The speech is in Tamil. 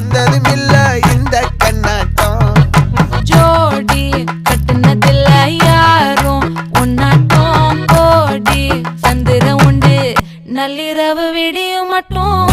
வந்ததும் இல்ல இந்த கண்ணாட்டம். ஜோடி கட்டுனதில்ல யாரும் உன்னாட்டம் போடி. சந்திரம் உண்டு நள்ளிரவு விடியும் மட்டும்.